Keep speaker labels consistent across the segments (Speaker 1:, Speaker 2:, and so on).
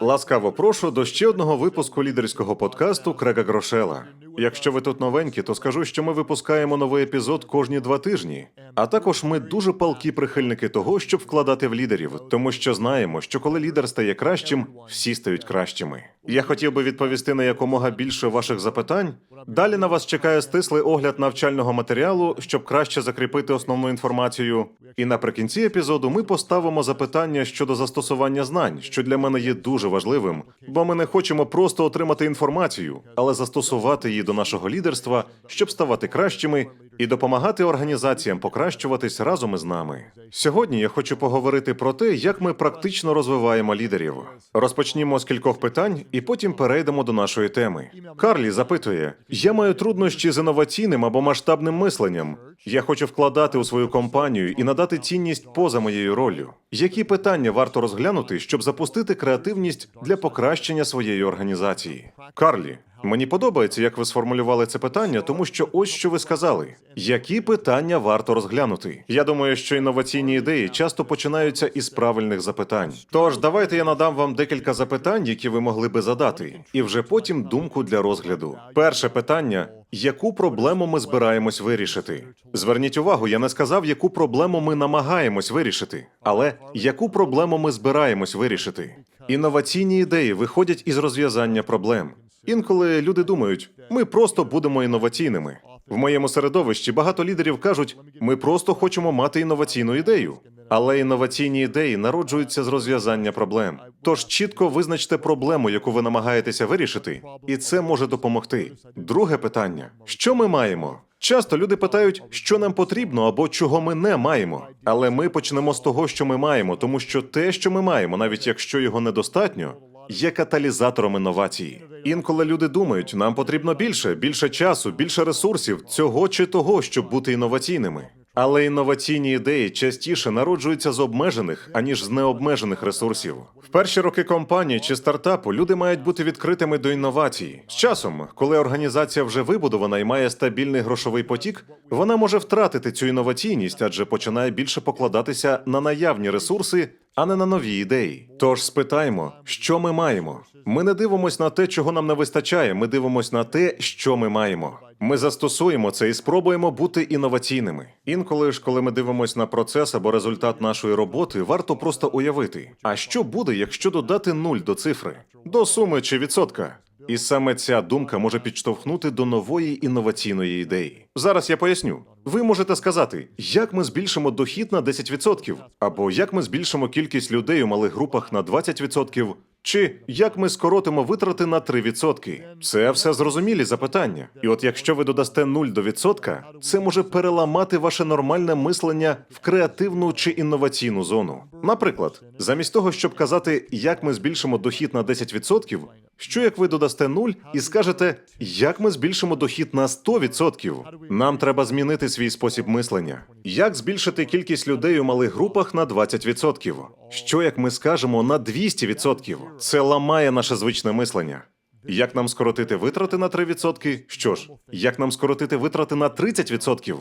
Speaker 1: Ласкаво прошу до ще одного випуску лідерського подкасту Крега Грошела. Якщо ви тут новенькі, то скажу, що ми випускаємо новий епізод кожні два тижні. А також ми дуже палкі прихильники того, щоб вкладати в лідерів, тому що знаємо, що коли лідер стає кращим, всі стають кращими. Я хотів би відповісти на якомога більше ваших запитань. Далі на вас чекає стислий огляд навчального матеріалу, щоб краще закріпити основну інформацію. І наприкінці епізоду ми поставимо запитання щодо застосування знань, що для мене є дуже важливим, бо ми не хочемо просто отримати інформацію, але застосувати її до нашого лідерства, щоб ставати кращими і допомагати організаціям покращуватись разом із нами. Сьогодні я хочу поговорити про те, як ми практично розвиваємо лідерів. Розпочнімо з кількох питань, і потім перейдемо до нашої теми. Карлі запитує: я маю труднощі з інноваційним або масштабним мисленням. Я хочу вкладати у свою компанію і надати цінність поза моєю роллю. Які питання варто розглянути, щоб запустити креативність для покращення своєї організації? Карлі, мені подобається, як ви сформулювали це питання, тому що ось що ви сказали: які питання варто розглянути? Я думаю, що інноваційні ідеї часто починаються із правильних запитань. Тож давайте я надам вам декілька запитань, які ви могли би задати, і вже потім думку для розгляду. Перше питання: яку проблему ми збираємось вирішити? Зверніть увагу, я не сказав, яку проблему ми намагаємось вирішити, але яку проблему ми збираємось вирішити. Інноваційні ідеї виходять із розв'язання проблем. Інколи люди думають, ми просто будемо інноваційними. В моєму середовищі багато лідерів кажуть, ми просто хочемо мати інноваційну ідею. Але інноваційні ідеї народжуються з розв'язання проблем. Тож чітко визначте проблему, яку ви намагаєтеся вирішити, і це може допомогти. Друге питання: що ми маємо? Часто люди питають, що нам потрібно або чого ми не маємо. Але ми почнемо з того, що ми маємо, тому що те, що ми маємо, навіть якщо його недостатньо, є каталізатором інновації. Інколи люди думають, нам потрібно більше, більше часу, більше ресурсів, цього чи того, щоб бути інноваційними. Але інноваційні ідеї частіше народжуються з обмежених, аніж з необмежених ресурсів. В перші роки компанії чи стартапу люди мають бути відкритими до інновацій. З часом, коли організація вже вибудована і має стабільний грошовий потік, вона може втратити цю інноваційність, адже починає більше покладатися на наявні ресурси, а не на нові ідеї. Тож спитаємо, що ми маємо. Ми не дивимося на те, чого нам не вистачає. Ми дивимося на те, що ми маємо. Ми застосуємо це і спробуємо бути інноваційними. Інколи ж, коли ми дивимося на процес або результат нашої роботи, варто просто уявити, а що буде, якщо додати нуль до цифри, до суми чи відсотка. І саме ця думка може підштовхнути до нової інноваційної ідеї. Зараз я поясню. Ви можете сказати, як ми збільшимо дохід на 10%, або як ми збільшимо кількість людей у малих групах на 20%, чи як ми скоротимо витрати на 3%. Це все зрозумілі запитання. І от якщо ви додасте 0 до відсотка, це може переламати ваше нормальне мислення в креативну чи інноваційну зону. Наприклад, замість того, щоб казати, як ми збільшимо дохід на 10%, що як ви додасте 0 і скажете, як ми збільшимо дохід на 100%? Нам треба змінити свій спосіб мислення. Як збільшити кількість людей у малих групах на 20%? Що як ми скажемо на 200%? Це ламає наше звичне мислення. Як нам скоротити витрати на 3%? Що ж, як нам скоротити витрати на 30%?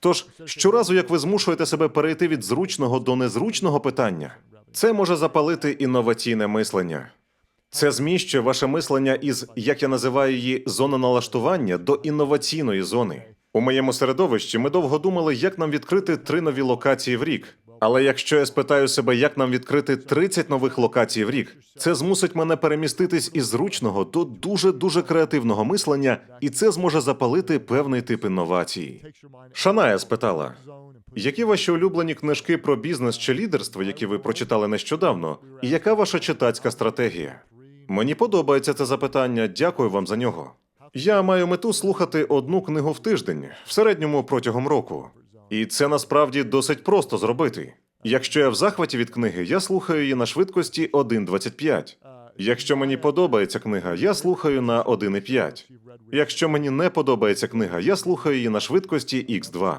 Speaker 1: Тож, щоразу, як ви змушуєте себе перейти від зручного до незручного питання, це може запалити інноваційне мислення. Це зміщує ваше мислення із, як я називаю її, зони налаштування до інноваційної зони. У моєму середовищі ми довго думали, як нам відкрити три нові локації в рік. Але якщо я спитаю себе, як нам відкрити 30 нових локацій в рік, це змусить мене переміститись із зручного до дуже дуже креативного мислення, і це зможе запалити певний тип інновації. Шаная спитала, які ваші улюблені книжки про бізнес чи лідерство, які ви прочитали нещодавно, і яка ваша читацька стратегія? Мені подобається це запитання. Дякую вам за нього. Я маю мету слухати одну книгу в тиждень, в середньому протягом року. І це насправді досить просто зробити. Якщо я в захваті від книги, я слухаю її на швидкості 1.25. Якщо мені подобається книга, я слухаю на 1.5. Якщо мені не подобається книга, я слухаю її на швидкості X2.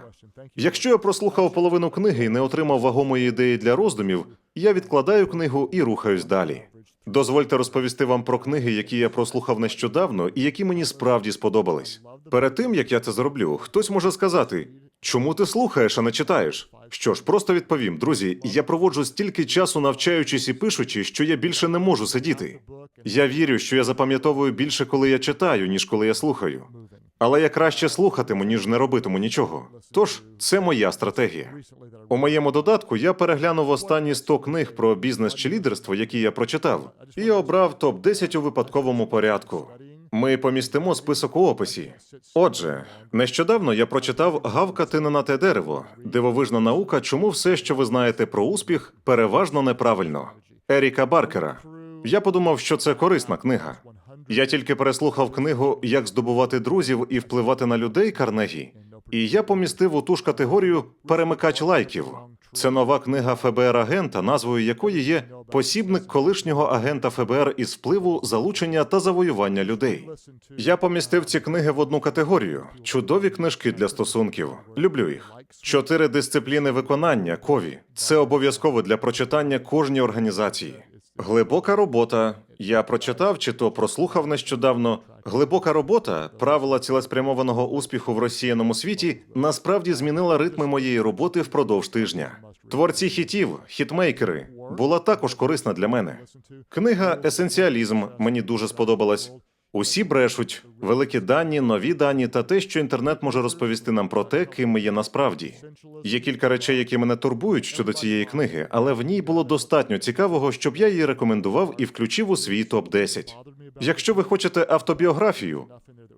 Speaker 1: Якщо я прослухав половину книги і не отримав вагомої ідеї для роздумів, я відкладаю книгу і рухаюсь далі. Дозвольте розповісти вам про книги, які я прослухав нещодавно і які мені справді сподобались. Перед тим як я це зроблю, хтось може сказати: Чому ти слухаєш, а не читаєш? Що ж, просто відповім, друзі, я проводжу стільки часу навчаючись і пишучи, що я більше не можу сидіти. Я вірю, що я запам'ятовую більше, коли я читаю, ніж коли я слухаю. Але я краще слухатиму, ніж не робитиму нічого. Тож це моя стратегія. У моєму додатку я переглянув останні 100 книг про бізнес чи лідерство, які я прочитав, і обрав топ 10 у випадковому порядку. Ми помістимо список у описі. Отже, нещодавно я прочитав Гавкати на те дерево, дивовижна наука, чому все, що ви знаєте про успіх, переважно неправильно. Еріка Баркера. Я подумав, що це корисна книга. Я тільки переслухав книгу Як здобувати друзів і впливати на людей Карнегі, і я помістив у ту ж категорію перемикач лайків. Це нова книга ФБР агента, назвою якої є посібник колишнього агента ФБР із впливу, залучення та завоювання людей. Я помістив ці книги в одну категорію: чудові книжки для стосунків. Люблю їх. Чотири дисципліни виконання кові. Це обов'язково для прочитання кожній організації. Глибока робота. Я прочитав чи то прослухав нещодавно. Глибока робота, правила цілеспрямованого успіху в розсіяному світі, насправді змінила ритми моєї роботи впродовж тижня. Творці хітів, хітмейкери, була також корисна для мене. Книга Есенціалізм мені дуже сподобалась. Усі брешуть, великі дані, нові дані та те, що інтернет може розповісти нам про те, ким ми є насправді. Є кілька речей, які мене турбують щодо цієї книги, але в ній було достатньо цікавого, щоб я її рекомендував і включив у свій топ 10 Якщо ви хочете автобіографію,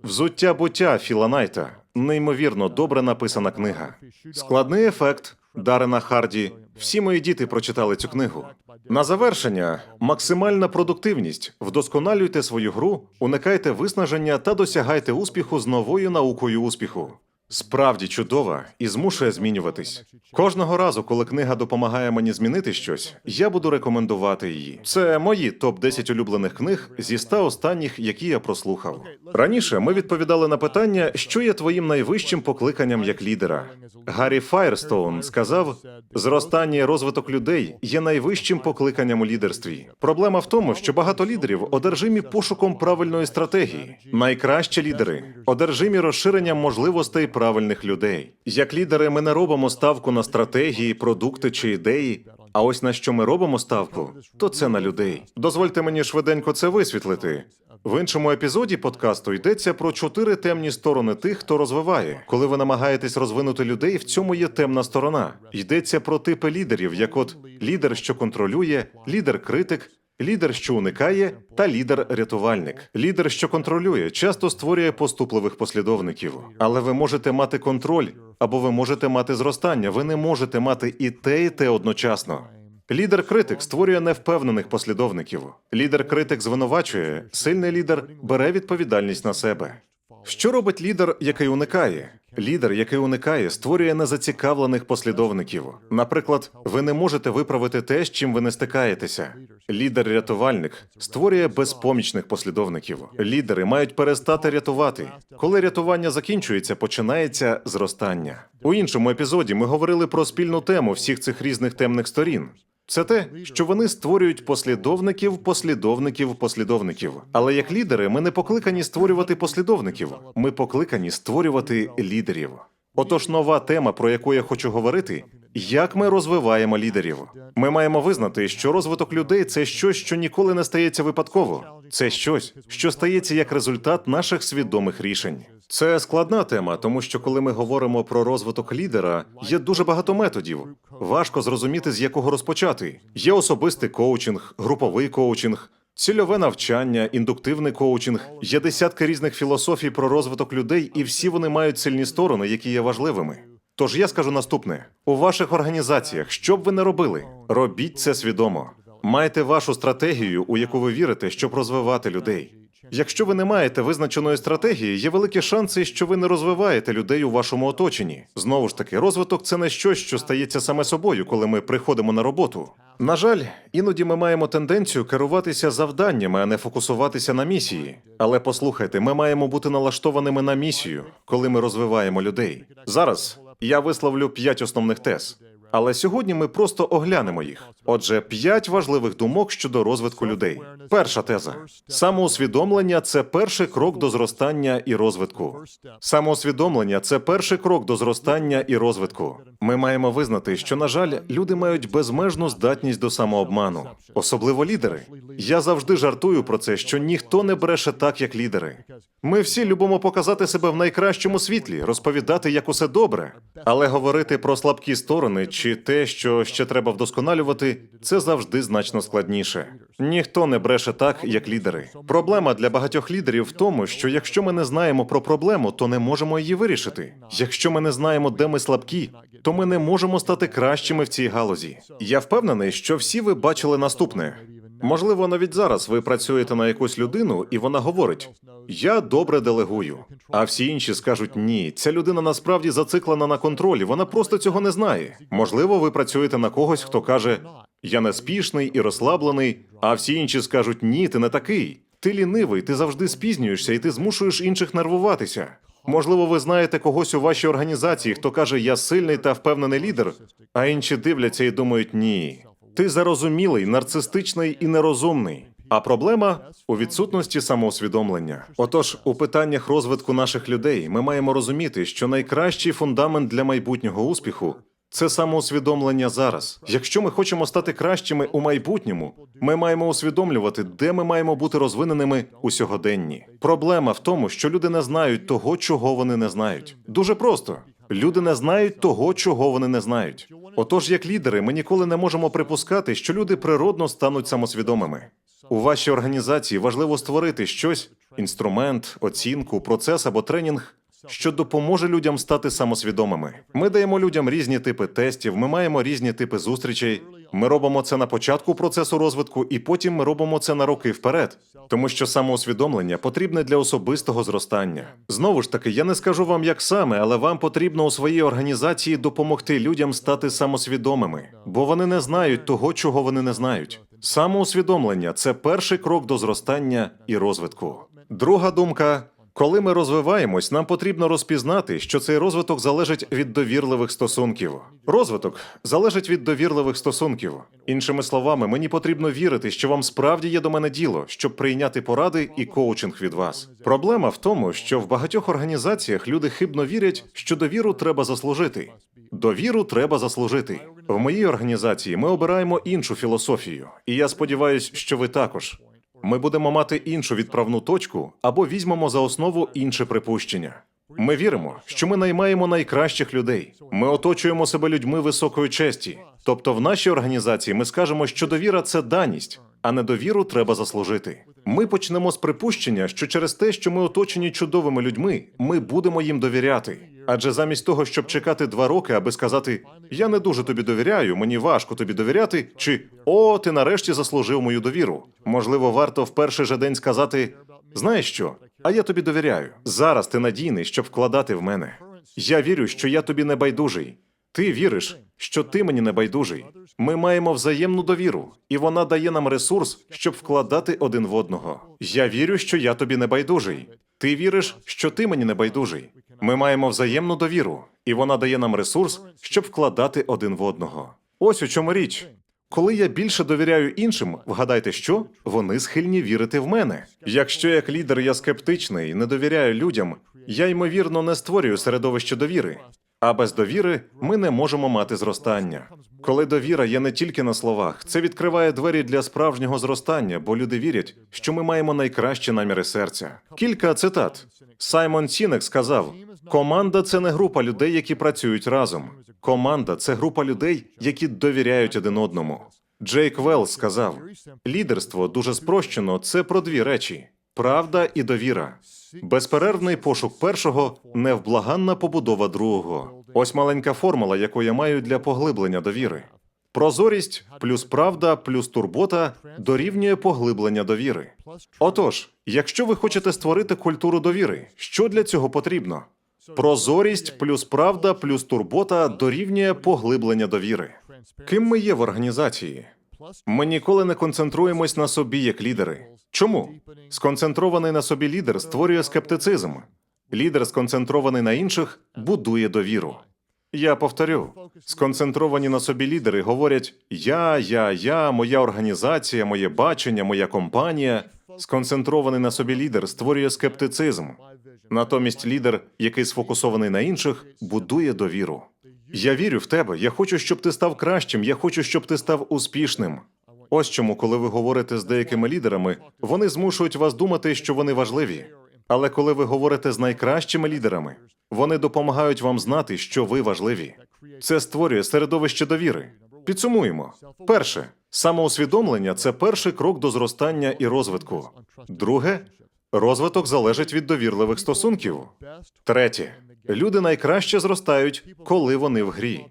Speaker 1: взуття буття Філа Найта неймовірно добре написана книга. Складний ефект Дарена Харді. Всі мої діти прочитали цю книгу. На завершення максимальна продуктивність. Вдосконалюйте свою гру, уникайте виснаження та досягайте успіху з новою наукою успіху. Справді чудова і змушує змінюватись. Кожного разу, коли книга допомагає мені змінити щось, я буду рекомендувати її. Це мої топ 10 улюблених книг зі 100 останніх, які я прослухав. Раніше ми відповідали на питання, що є твоїм найвищим покликанням як лідера. Гаррі Файрстоун сказав: зростання і розвиток людей є найвищим покликанням у лідерстві. Проблема в тому, що багато лідерів одержимі пошуком правильної стратегії. Найкращі лідери одержимі розширенням можливостей правильних людей. Як лідери, ми не робимо ставку на стратегії, продукти чи ідеї. А ось на що ми робимо ставку, то це на людей. Дозвольте мені швиденько це висвітлити. В іншому епізоді подкасту йдеться про чотири темні сторони тих, хто розвиває. Коли ви намагаєтесь розвинути людей, в цьому є темна сторона. Йдеться про типи лідерів, як от лідер, що контролює, лідер-критик. Лідер, що уникає, та лідер-рятувальник. Лідер, що контролює, часто створює поступливих послідовників. Але ви можете мати контроль, або ви можете мати зростання. Ви не можете мати і те, і те одночасно. Лідер-критик створює невпевнених послідовників. Лідер-критик звинувачує, сильний лідер бере відповідальність на себе. Що робить лідер, який уникає? Лідер, який уникає, створює незацікавлених послідовників. Наприклад, ви не можете виправити те, з чим ви не стикаєтеся. Лідер-рятувальник створює безпомічних послідовників. Лідери мають перестати рятувати. Коли рятування закінчується, починається зростання. У іншому епізоді ми говорили про спільну тему всіх цих різних темних сторін. Це те, що вони створюють послідовників, послідовників, послідовників. Але як лідери, ми не покликані створювати послідовників, ми покликані створювати лідерів. Отож, нова тема, про яку я хочу говорити, як ми розвиваємо лідерів. Ми маємо визнати, що розвиток людей це щось, що ніколи не стається випадково. Це щось, що стається як результат наших свідомих рішень. Це складна тема, тому що коли ми говоримо про розвиток лідера, є дуже багато методів. Важко зрозуміти, з якого розпочати. Є особистий коучинг, груповий коучинг. Цільове навчання, індуктивний коучинг є десятки різних філософій про розвиток людей, і всі вони мають сильні сторони, які є важливими. Тож я скажу наступне: у ваших організаціях, що б ви не робили, робіть це свідомо. Майте вашу стратегію, у яку ви вірите, щоб розвивати людей. Якщо ви не маєте визначеної стратегії, є великі шанси, що ви не розвиваєте людей у вашому оточенні. Знову ж таки, розвиток це не щось, що стається саме собою, коли ми приходимо на роботу. На жаль, іноді ми маємо тенденцію керуватися завданнями, а не фокусуватися на місії. Але послухайте, ми маємо бути налаштованими на місію, коли ми розвиваємо людей. Зараз я висловлю п'ять основних тез. Але сьогодні ми просто оглянемо їх. Отже, п'ять важливих думок щодо розвитку людей. Перша теза: самоусвідомлення це перший крок до зростання і розвитку. Самоусвідомлення це перший крок до зростання і розвитку. Ми маємо визнати, що, на жаль, люди мають безмежну здатність до самообману, особливо лідери. Я завжди жартую про це, що ніхто не бреше так, як лідери. Ми всі любимо показати себе в найкращому світлі, розповідати, як усе добре, але говорити про слабкі сторони чи те, що ще треба вдосконалювати, це завжди значно складніше. Ніхто не бреше так, як лідери. Проблема для багатьох лідерів в тому, що якщо ми не знаємо про проблему, то не можемо її вирішити. Якщо ми не знаємо, де ми слабкі, то ми не можемо стати кращими в цій галузі. Я впевнений, що всі ви бачили наступне. Можливо, навіть зараз ви працюєте на якусь людину, і вона говорить: Я добре делегую. А всі інші скажуть: ні, ця людина насправді зациклена на контролі, вона просто цього не знає. Можливо, ви працюєте на когось, хто каже: Я неспішний і розслаблений, а всі інші скажуть: Ні, ти не такий. Ти лінивий, ти завжди спізнюєшся, і ти змушуєш інших нервуватися. Можливо, ви знаєте когось у вашій організації, хто каже: Я сильний та впевнений лідер, а інші дивляться і думають: ні. Ти зарозумілий, нарцистичний і нерозумний. А проблема у відсутності самоусвідомлення. Отож, у питаннях розвитку наших людей ми маємо розуміти, що найкращий фундамент для майбутнього успіху це самоусвідомлення зараз. Якщо ми хочемо стати кращими у майбутньому, ми маємо усвідомлювати, де ми маємо бути розвиненими у сьогоденні. Проблема в тому, що люди не знають того, чого вони не знають. Дуже просто. Люди не знають того, чого вони не знають. Отож, як лідери, ми ніколи не можемо припускати, що люди природно стануть самосвідомими. У вашій організації важливо створити щось: інструмент, оцінку, процес або тренінг, що допоможе людям стати самосвідомими. Ми даємо людям різні типи тестів, ми маємо різні типи зустрічей. Ми робимо це на початку процесу розвитку, і потім ми робимо це на роки вперед, тому що самоусвідомлення потрібне для особистого зростання. Знову ж таки, я не скажу вам, як саме, але вам потрібно у своїй організації допомогти людям стати самосвідомими, бо вони не знають того, чого вони не знають. Самоусвідомлення це перший крок до зростання і розвитку. Друга думка. Коли ми розвиваємось, нам потрібно розпізнати, що цей розвиток залежить від довірливих стосунків. Розвиток залежить від довірливих стосунків. Іншими словами, мені потрібно вірити, що вам справді є до мене діло, щоб прийняти поради і коучинг від вас. Проблема в тому, що в багатьох організаціях люди хибно вірять, що довіру треба заслужити. Довіру треба заслужити. В моїй організації ми обираємо іншу філософію, і я сподіваюся, що ви також. Ми будемо мати іншу відправну точку або візьмемо за основу інше припущення. Ми віримо, що ми наймаємо найкращих людей. Ми оточуємо себе людьми високої честі. Тобто, в нашій організації ми скажемо, що довіра це даність, а недовіру треба заслужити. Ми почнемо з припущення, що через те, що ми оточені чудовими людьми, ми будемо їм довіряти. Адже замість того, щоб чекати два роки, аби сказати Я не дуже тобі довіряю, мені важко тобі довіряти, чи О, ти нарешті заслужив мою довіру. Можливо, варто в перший же день сказати Знаєш що? А я тобі довіряю. Зараз ти надійний, щоб вкладати в мене. Я вірю, що я тобі не байдужий. Ти віриш, що ти мені не байдужий. Ми маємо взаємну довіру, і вона дає нам ресурс, щоб вкладати один в одного. Я вірю, що я тобі не байдужий. Ти віриш, що ти мені не байдужий. Ми маємо взаємну довіру, і вона дає нам ресурс, щоб вкладати один в одного. Ось у чому річ. Коли я більше довіряю іншим, вгадайте, що вони схильні вірити в мене. Якщо як лідер я скептичний, не довіряю людям, я ймовірно не створюю середовище довіри. А без довіри ми не можемо мати зростання. Коли довіра є не тільки на словах, це відкриває двері для справжнього зростання, бо люди вірять, що ми маємо найкращі наміри серця. Кілька цитат. Саймон Сінек сказав: команда це не група людей, які працюють разом. Команда це група людей, які довіряють один одному. Джейк Велл сказав: лідерство дуже спрощено. Це про дві речі: правда і довіра. Безперервний пошук першого, невблаганна побудова другого. Ось маленька формула, яку я маю для поглиблення довіри. Прозорість плюс правда плюс турбота дорівнює поглиблення довіри. Отож, якщо ви хочете створити культуру довіри, що для цього потрібно? Прозорість плюс правда плюс турбота дорівнює поглиблення довіри. Ким ми є в організації? Ми ніколи не концентруємось на собі як лідери. Чому? Сконцентрований на собі лідер створює скептицизм. Лідер, сконцентрований на інших, будує довіру. Я повторю: сконцентровані на собі лідери говорять: я, я, я, моя організація, моє бачення, моя компанія. Сконцентрований на собі лідер створює скептицизм. Натомість лідер, який сфокусований на інших, будує довіру. Я вірю в тебе. Я хочу, щоб ти став кращим. Я хочу, щоб ти став успішним. Ось чому, коли ви говорите з деякими лідерами, вони змушують вас думати, що вони важливі. Але коли ви говорите з найкращими лідерами, вони допомагають вам знати, що ви важливі. Це створює середовище довіри. Підсумуємо. Перше, самоусвідомлення це перший крок до зростання і розвитку. Друге, розвиток залежить від довірливих стосунків. Третє, люди найкраще зростають, коли вони в грі.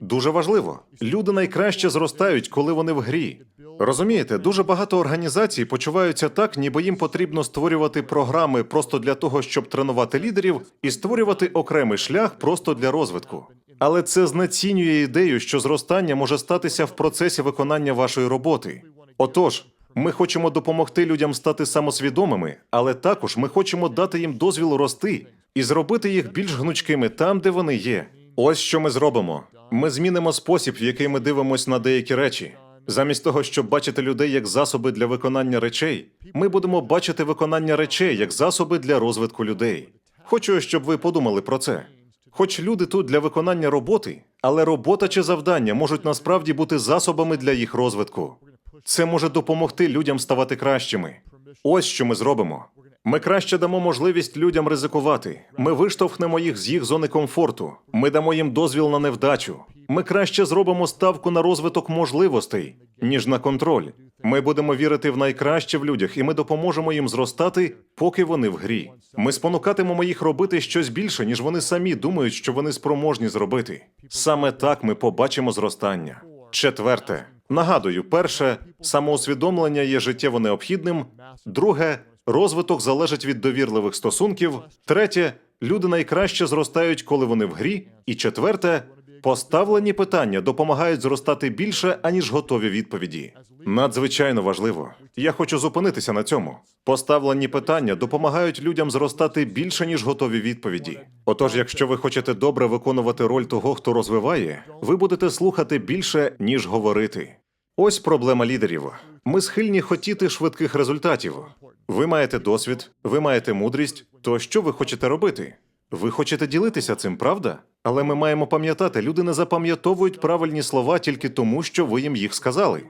Speaker 1: Дуже важливо. Люди найкраще зростають, коли вони в грі. Розумієте, дуже багато організацій почуваються так, ніби їм потрібно створювати програми просто для того, щоб тренувати лідерів, і створювати окремий шлях просто для розвитку. Але це знецінює ідею, що зростання може статися в процесі виконання вашої роботи. Отож, ми хочемо допомогти людям стати самосвідомими, але також ми хочемо дати їм дозвіл рости і зробити їх більш гнучкими там, де вони є. Ось що ми зробимо. Ми змінимо спосіб, в який ми дивимося на деякі речі. Замість того, щоб бачити людей як засоби для виконання речей, ми будемо бачити виконання речей як засоби для розвитку людей. Хочу, щоб ви подумали про це. Хоч люди тут для виконання роботи, але робота чи завдання можуть насправді бути засобами для їх розвитку. Це може допомогти людям ставати кращими. Ось що ми зробимо. Ми краще дамо можливість людям ризикувати. Ми виштовхнемо їх з їх зони комфорту. Ми дамо їм дозвіл на невдачу. Ми краще зробимо ставку на розвиток можливостей, ніж на контроль. Ми будемо вірити в найкраще в людях, і ми допоможемо їм зростати, поки вони в грі. Ми спонукатимемо їх робити щось більше, ніж вони самі думають, що вони спроможні зробити. Саме так ми побачимо зростання. Четверте. Нагадую, перше, самоусвідомлення є життєво необхідним. Друге, розвиток залежить від довірливих стосунків. Третє, люди найкраще зростають, коли вони в грі. І четверте, поставлені питання допомагають зростати більше, аніж готові відповіді. Надзвичайно важливо. Я хочу зупинитися на цьому. Поставлені питання допомагають людям зростати більше, ніж готові відповіді. Отож, якщо ви хочете добре виконувати роль того, хто розвиває, ви будете слухати більше, ніж говорити. Ось проблема лідерів. Ми схильні хотіти швидких результатів. Ви маєте досвід, ви маєте мудрість. То що ви хочете робити? Ви хочете ділитися цим, правда? Але ми маємо пам'ятати, люди не запам'ятовують правильні слова тільки тому, що ви їм їх сказали.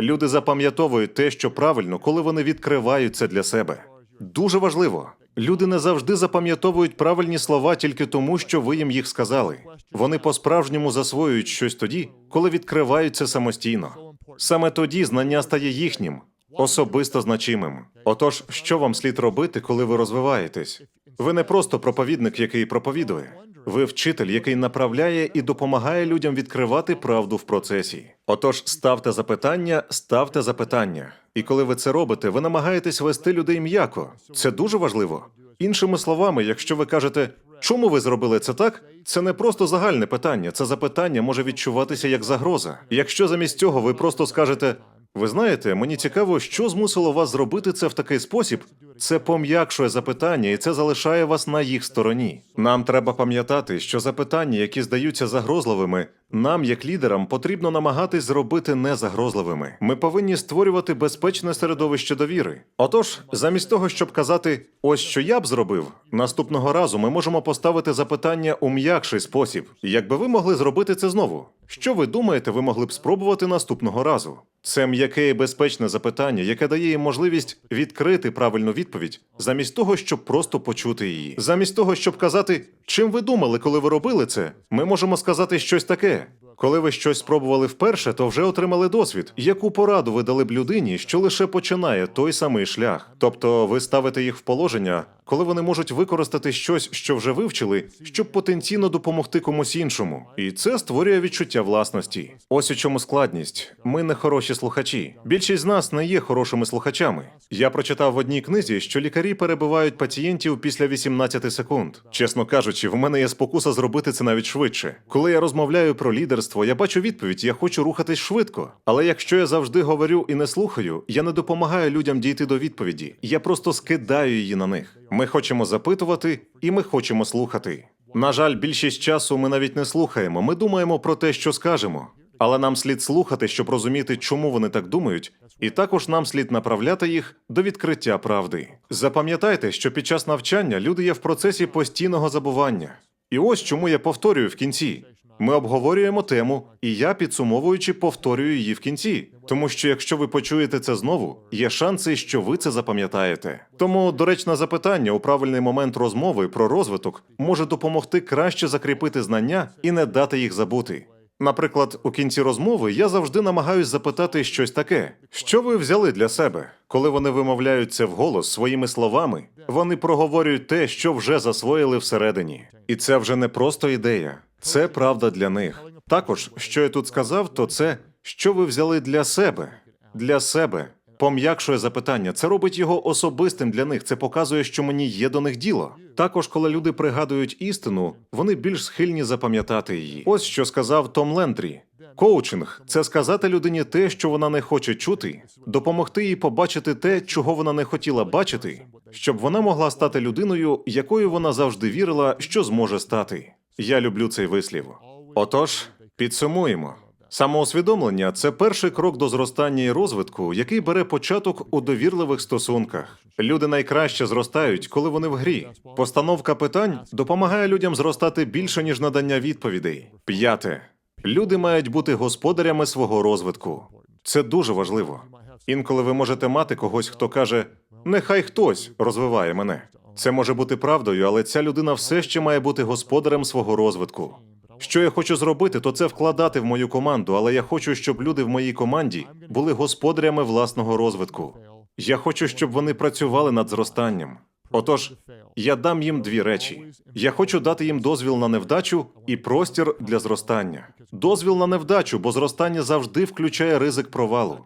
Speaker 1: Люди запам'ятовують те, що правильно, коли вони відкривають це для себе. Дуже важливо. Люди не завжди запам'ятовують правильні слова тільки тому, що ви їм їх сказали. Вони по-справжньому засвоюють щось тоді, коли відкривають це самостійно. Саме тоді знання стає їхнім, особисто значимим. Отож, що вам слід робити, коли ви розвиваєтесь? Ви не просто проповідник, який проповідує. Ви вчитель, який направляє і допомагає людям відкривати правду в процесі. Отож, ставте запитання, ставте запитання. І коли ви це робите, ви намагаєтесь вести людей м'яко. Це дуже важливо. Іншими словами, якщо ви кажете, чому ви зробили це так, це не просто загальне питання. Це запитання може відчуватися як загроза. Якщо замість цього ви просто скажете. Ви знаєте, мені цікаво, що змусило вас зробити це в такий спосіб. Це пом'якшує запитання, і це залишає вас на їх стороні. Нам треба пам'ятати, що запитання, які здаються загрозливими, нам, як лідерам, потрібно намагатись зробити незагрозливими. Ми повинні створювати безпечне середовище довіри. Отож, замість того, щоб казати ось що я б зробив, наступного разу ми можемо поставити запитання у м'якший спосіб. Якби ви могли зробити це знову? Що ви думаєте, ви могли б спробувати наступного разу? Це м'яке і безпечне запитання, яке дає їм можливість відкрити правильну відповідь, замість того, щоб просто почути її. Замість того, щоб казати, чим ви думали, коли ви робили це, ми можемо сказати щось таке. Коли ви щось спробували вперше, то вже отримали досвід. Яку пораду ви дали б людині, що лише починає той самий шлях? Тобто ви ставите їх в положення, коли вони можуть використати щось, що вже вивчили, щоб потенційно допомогти комусь іншому. І це створює відчуття власності. Ось у чому складність. Ми не хороші слухачі. Більшість з нас не є хорошими слухачами. Я прочитав в одній книзі, що лікарі перебивають пацієнтів після 18 секунд. Чесно кажучи, в мене є спокуса зробити це навіть швидше. Коли я розмовляю про лідерство, я бачу відповідь, я хочу рухатись швидко. Але якщо я завжди говорю і не слухаю, я не допомагаю людям дійти до відповіді. Я просто скидаю її на них. Ми хочемо запитувати, і ми хочемо слухати. На жаль, більшість часу ми навіть не слухаємо. Ми думаємо про те, що скажемо. Але нам слід слухати, щоб розуміти, чому вони так думають, і також нам слід направляти їх до відкриття правди. Запам'ятайте, що під час навчання люди є в процесі постійного забування. І ось чому я повторюю в кінці. Ми обговорюємо тему, і я, підсумовуючи, повторюю її в кінці. Тому що якщо ви почуєте це знову, є шанси, що ви це запам'ятаєте. Тому доречне запитання у правильний момент розмови про розвиток може допомогти краще закріпити знання і не дати їх забути. Наприклад, у кінці розмови я завжди намагаюсь запитати щось таке: що ви взяли для себе? Коли вони вимовляють це вголос своїми словами, вони проговорюють те, що вже засвоїли всередині. І це вже не просто ідея, це правда для них. Також, що я тут сказав, то це що ви взяли для себе, для себе. Пом'якшує запитання, це робить його особистим для них. Це показує, що мені є до них діло. Також, коли люди пригадують істину, вони більш схильні запам'ятати її. Ось що сказав Том Лентрі. Коучинг це сказати людині те, що вона не хоче чути, допомогти їй побачити те, чого вона не хотіла бачити, щоб вона могла стати людиною, якою вона завжди вірила, що зможе стати. Я люблю цей вислів. Отож, підсумуємо. Самоусвідомлення це перший крок до зростання і розвитку, який бере початок у довірливих стосунках. Люди найкраще зростають, коли вони в грі. Постановка питань допомагає людям зростати більше, ніж надання відповідей. П'яте. Люди мають бути господарями свого розвитку. Це дуже важливо. Інколи ви можете мати когось, хто каже: нехай хтось розвиває мене. Це може бути правдою, але ця людина все ще має бути господарем свого розвитку. Що я хочу зробити, то це вкладати в мою команду, але я хочу, щоб люди в моїй команді були господарями власного розвитку. Я хочу, щоб вони працювали над зростанням. Отож, я дам їм дві речі: я хочу дати їм дозвіл на невдачу і простір для зростання. Дозвіл на невдачу, бо зростання завжди включає ризик провалу.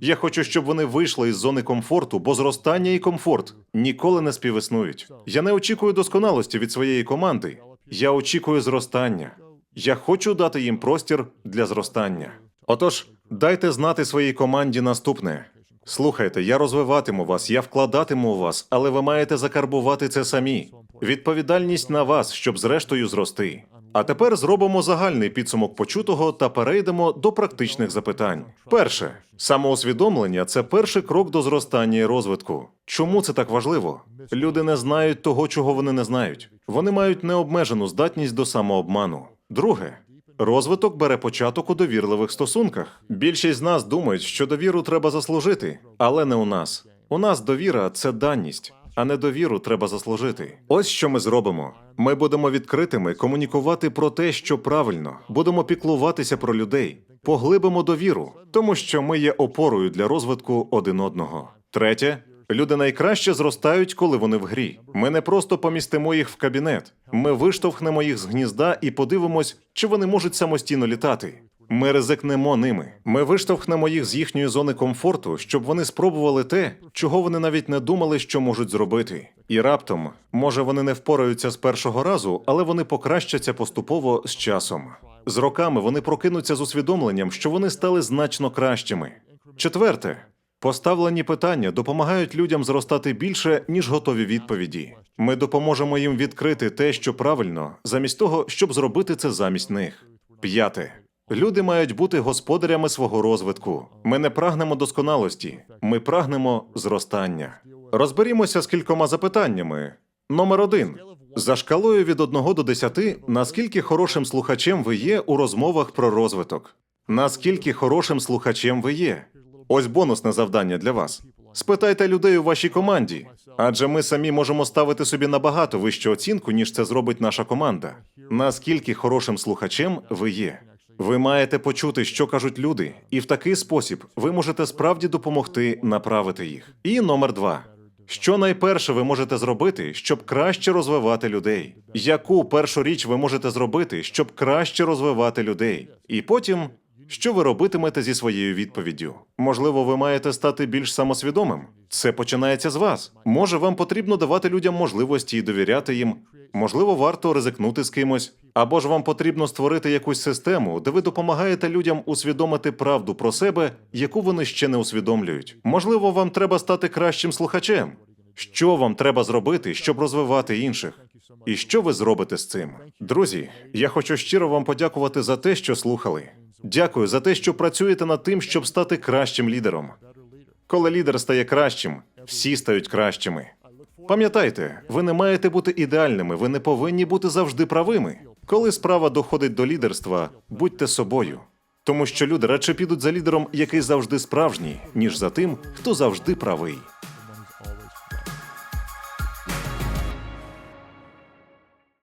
Speaker 1: Я хочу, щоб вони вийшли із зони комфорту, бо зростання і комфорт ніколи не співіснують. Я не очікую досконалості від своєї команди. Я очікую зростання. Я хочу дати їм простір для зростання. Отож, дайте знати своїй команді наступне. Слухайте, я розвиватиму вас, я вкладатиму у вас, але ви маєте закарбувати це самі. Відповідальність на вас, щоб зрештою зрости. А тепер зробимо загальний підсумок почутого та перейдемо до практичних запитань. Перше, самоусвідомлення це перший крок до зростання і розвитку. Чому це так важливо? Люди не знають того, чого вони не знають. Вони мають необмежену здатність до самообману. Друге, розвиток бере початок у довірливих стосунках. Більшість з нас думають, що довіру треба заслужити, але не у нас. У нас довіра це даність. А недовіру треба заслужити. Ось що ми зробимо. Ми будемо відкритими, комунікувати про те, що правильно, будемо піклуватися про людей, поглибимо довіру, тому що ми є опорою для розвитку один одного. Третє. Люди найкраще зростають, коли вони в грі. Ми не просто помістимо їх в кабінет. Ми виштовхнемо їх з гнізда і подивимось, чи вони можуть самостійно літати. Ми ризикнемо ними. Ми виштовхнемо їх з їхньої зони комфорту, щоб вони спробували те, чого вони навіть не думали, що можуть зробити. І раптом, може, вони не впораються з першого разу, але вони покращаться поступово з часом. З роками вони прокинуться з усвідомленням, що вони стали значно кращими. Четверте. Поставлені питання допомагають людям зростати більше, ніж готові відповіді. Ми допоможемо їм відкрити те, що правильно, замість того, щоб зробити це замість них. П'яте. Люди мають бути господарями свого розвитку. Ми не прагнемо досконалості, ми прагнемо зростання. Розберімося з кількома запитаннями. Номер один. За шкалою від 1 до 10, наскільки хорошим слухачем ви є у розмовах про розвиток? Наскільки хорошим слухачем ви є? Ось бонусне завдання для вас. Спитайте людей у вашій команді, адже ми самі можемо ставити собі набагато вищу оцінку, ніж це зробить наша команда. Наскільки хорошим слухачем ви є? Ви маєте почути, що кажуть люди, і в такий спосіб ви можете справді допомогти направити їх. І номер два. Що найперше ви можете зробити, щоб краще розвивати людей? Яку першу річ ви можете зробити, щоб краще розвивати людей? І потім, що ви робитимете зі своєю відповіддю? Можливо, ви маєте стати більш самосвідомим. Це починається з вас. Може, вам потрібно давати людям можливості і довіряти їм. Можливо, варто ризикнути з кимось, або ж вам потрібно створити якусь систему, де ви допомагаєте людям усвідомити правду про себе, яку вони ще не усвідомлюють. Можливо, вам треба стати кращим слухачем. Що вам треба зробити, щоб розвивати інших? І що ви зробите з цим? Друзі, я хочу щиро вам подякувати за те, що слухали. Дякую за те, що працюєте над тим, щоб стати кращим лідером. Коли лідер стає кращим, всі стають кращими. Пам'ятайте, ви не маєте бути ідеальними, ви не повинні бути завжди правими. Коли справа доходить до лідерства, будьте собою. Тому що люди радше підуть за лідером, який завжди справжній, ніж за тим, хто завжди правий.